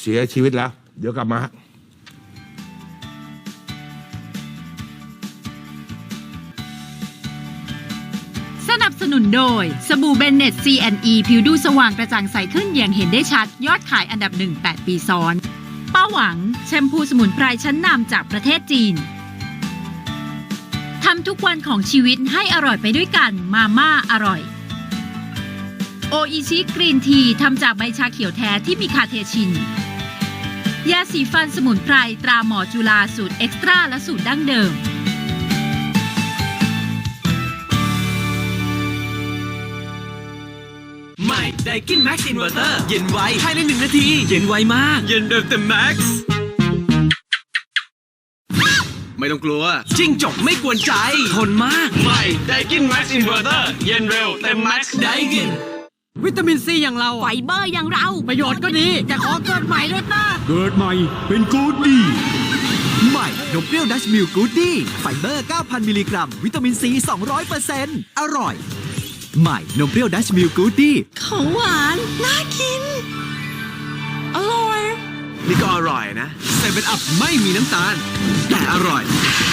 เสียชีวิตแล้ว เดี๋ยวกลับมาสนับสนุนโดย สบู่เบนเนต C&E ผิวดูสว่างกระจ่างใสขึ้นอย่างเห็นได้ชัด ยอดขายอันดับหนึ่ง8ปีซ้อน ป้าหวัง แชมพูสมุนไพรชั้นนำจากประเทศจีนทำทุกวันของชีวิตให้อร่อยไปด้วยกันมาม่าอร่อย โออิชิกรีนทีทำจากใบชาเขียวแท้ที่มีคาเทชิน ยาสีฟันสมุนไพรตราหมอจุฬาสูตรเอ็กซ์ตร้าและสูตรดั้งเดิม ใหม่ไดกินแม็กซ์อินเวอร์เตอร์เย็นไวภายในหนึ่งนาที เย็นไวมาก เย็นแบบเต็มแม็กซ์ไม่ต้องกลัว จิ้งจกไม่กวนใจ ทนมาก ใหม่ไดกินแม็กซ์อินเวอร์เตอร์เย็นเร็วเต็มแม็กซ์ไดกิน วิตามินซีอย่างเราไฟเบอร์อย่างเราประโยชน์ก็ดีแต่ขอเกิดใหม่ด้วยนะเกิดใหม่เป็นกูดดี้ใหม่นมเปรี้ยวดัชมิลกูดดี้ไฟเบอร์ 9,000 มิลลิกรัม วิตามินซี 200%อร่อย ใหม่นมเปรี้ยวดัชมิลกูดดี้ของหวาน น่ากิน อร่อย นี่ก็อร่อยนะเซเว่นอัพไม่มีน้ำตาล แต่อร่อย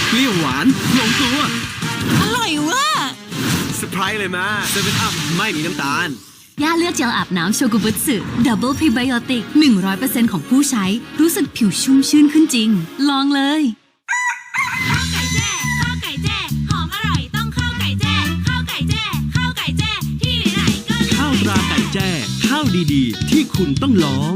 เปรี้ยวหวานลงตัวอร่อยเว่ะเซอร์ไพรส์เลยมาเซเว่นอัพไม่มีน้ำตาล ย่าเลือกเจลอาบน้ำโชกุบุตสึดับเบิลพรีไบโอติก100%ของผู้ใช้รู้สึกผิวชุ่มชื่นขึ้นจริง ลองเลย ข้าวไก่แจ้ข้าวไก่แจ้หอมอร่อยต้องข้าวไก่แจ้ข้าวไก่แจ้ข้าวไก่แจ้ที่ไหนๆก็เลือกข้าวตราไก่แจ้ ข้าวดีๆ ที่คุณต้องลอง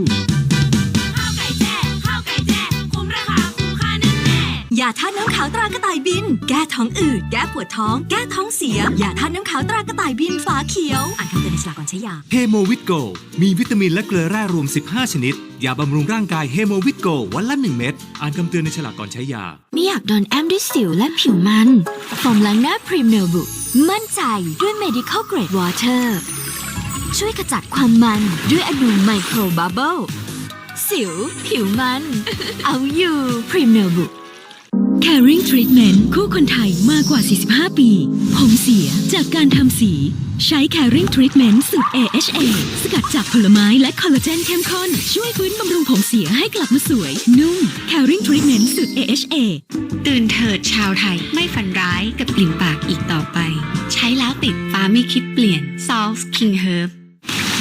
ข้าวไก่แจ้ข้าวไก่แจ้คุ้มราคาคุ้มค่าแน่ๆ อย่าทานน้ำขาวตรากระต่ายบิน แก้ท้องอืด แก้ปวดท้อง แก้ท้องเสีย อย่าทานน้ำขาวตรากระต่ายบินฝาเขียว อ่านคำเตือนในฉลากก่อนใช้ยา เฮโมวิตโก มีวิตามินและเกลือแร่รวม 15 ชนิด ยาบำรุงร่างกายเฮโมวิตโกวันละ 1 เม็ด อ่านคำเตือนในฉลากก่อนใช้ยา ไม่อยากโดนแอมด้วยสิวและผิวมันโฟมล้างหน้าพรีเมลบุมั่นใจด้วย medical grade water ช่วยขจัดความมันด้วยอนูไมโครบับเบิลสิว ผิวมัน เอาอยู่พรีเมลบุ Caring Treatment คู่คนไทยมากกว่า 45 ปี ผมเสียจากการทำสี ใช้ Caring Treatment สูตร AHA สกัดจากผลไม้และคอลลาเจนเข้มข้น ช่วยฟื้นบำรุงผมเสียให้กลับมาสวย นุ่ม Caring Treatment สูตร AHA ตื่นเถิดชาวไทยไม่ฝันร้ายกับกลิ่นปากอีกต่อไป ใช้แล้วติดฟ้าไม่คิดเปลี่ยน Salt King Herb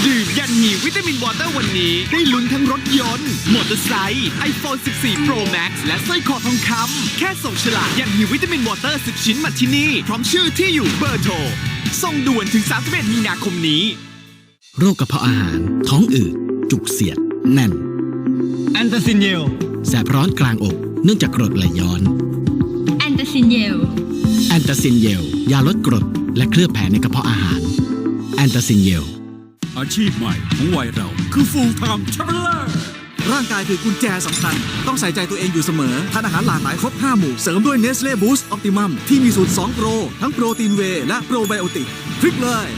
ดื่มยันหีวิตามินวอเตอร์วันนี้ ได้ลุ้นทั้งรถยนต์มอเตอร์ไซค์ iPhone 14 Pro Max และสร้อยคอทองคำแค่ส่งฉลากยันหีวิตามินวอเตอร์ 10 ชิ้นมาที่นี่ พร้อมชื่อที่อยู่เบอร์โทร ส่งด่วนถึง 31 มีนาคมนี้ โรคกระเพาะอาหาร ท้องอืด จุกเสียด แน่น แอนตาซินเยล แสบร้อนกลางอก เนื่องจากกรดไหลย้อน แอนตาซินเยล แอนตาซินเยล ยาลดกรด และเคลือบแผลในกระเพาะอาหาร แอนตาซินเยล อาชีพใหม่ของวัยเราคือ full time traveler ร่างกายคือกุญแจสำคัญ ต้องใส่ใจตัวเองอยู่เสมอ ทานอาหารหลากหลายครบ 5 หมู่ เสริมด้วย Nestle Boost Optimum ที่มีสูตร 2 โปร ทั้งโปรตีนเวและโปรไบโอติกพลิกเลย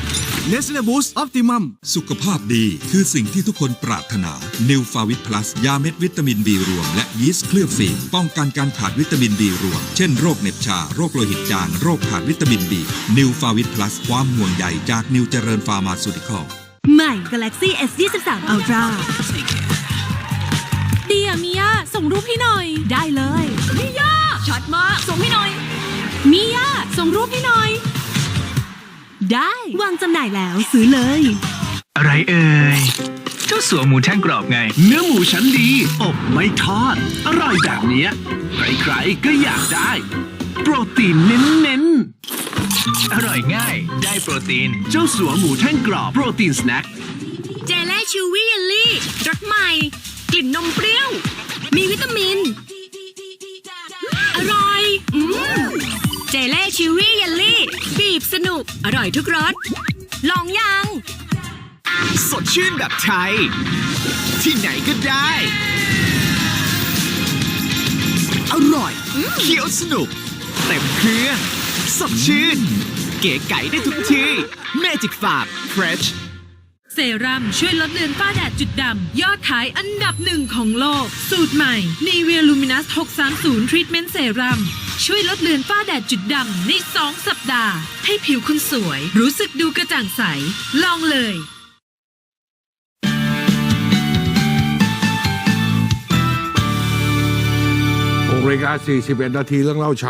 Nestle Boost Optimum สุขภาพดีคือสิ่งที่ทุกคนปรารถนา New f a v i t Plus ยาเม็ดวิตามิน B รวม และยีสต์เคลือบฟิล์มป้องกันการขาดวิตามิน B รวม เช่นโรคเหน็บชา โรคโลหิตจาง โรคขาดวิตามิน B New f a v i t Plus ความห่วงใยจากนิวเจริญฟาร์มาซูติคอล ใหม่ Galaxy S 23 Ultra ดีอะมิยาส่งรูปให้หน่อย ได้เลยมิยาช็อตมาก ส่งให้หน่อยมิยาส่งรูปให้หน่อย ได้ วางจำหน่ายแล้วซื้อเลย อะไรเอ่ยเจ้าสัวหมูแท่งกรอบไง เนื้อหมูชั้นดี อบไม่ทอด อร่อยแบบเนี้ยใครๆก็อยากได้ โปรตีนเน้นๆ อร่อยง่าย ได้โปรตีน เจ้าสัวหมูแท่งกรอบ โปรตีนสแน็ค เจเล่ชิวี่เยลลี่รสใหม่ กลิ่นนมเปรี้ยว มีวิตามิน อร่อย อืมเจเล่ชิวี่เยลลี่ บีบสนุก อร่อยทุกรส ลองยัง สดชื่นแบบไทย ที่ไหนก็ได้ อร่อย เคี้ยวสนุก เต็มเครื่อง สดชื่น เก๋ไก่ได้ทุกที่ Magic Farm Fresh เซรั่มช่วยลดเลือนฝ้าแดดจุดดำ ยอดขายอันดับหนึ่งของโลก สูตรใหม่ Nivea Luminous 630 Treatment Serum ช่วยลดเลือนฝ้าแดดจุดดำ ใน 2 สัปดาห์ ให้ผิวคุณสวย รู้สึกดูกระจ่างใส ลองเลย6นาฬิกา41 นาทีเรื่องเล่าเช้า